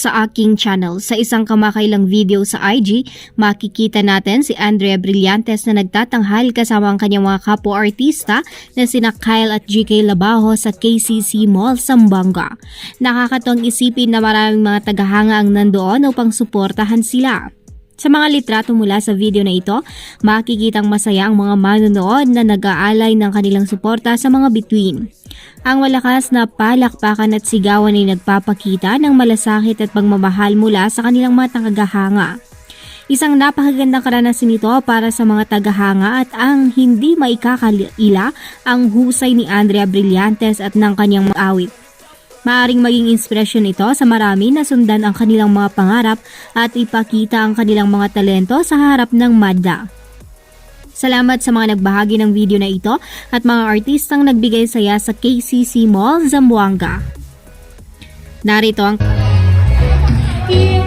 sa aking channel. Sa isang kamakailang video sa IG, makikita natin si Andrea Brillantes na nagtatanghal kasama ang kanyang mga kapo-artista na sina Kyle at GK Labajo sa KCC Mall, Zamboanga. Nakakatong isipin na maraming mga tagahanga ang nandoon upang suportahan sila. Sa mga litrato mula sa video na ito, makikitang masaya ang mga manonood na nag-aalay ng kanilang suporta sa mga bituin. Ang malakas na palakpakan at sigawan ay nagpapakita ng malasakit at pagmamahal mula sa kanilang mga tagahanga. Isang napakagandang karanasan ito para sa mga tagahanga at ang hindi maikakaila ang husay ni Andrea Brillantes at ng kanyang mga awit. Maaring maging inspirasyon ito sa marami na sundan ang kanilang mga pangarap at ipakita ang kanilang mga talento sa harap ng madla. Salamat sa mga nagbahagi ng video na ito at mga artistang nagbigay saya sa KCC Mall, Zamboanga. Narito ang... Yeah.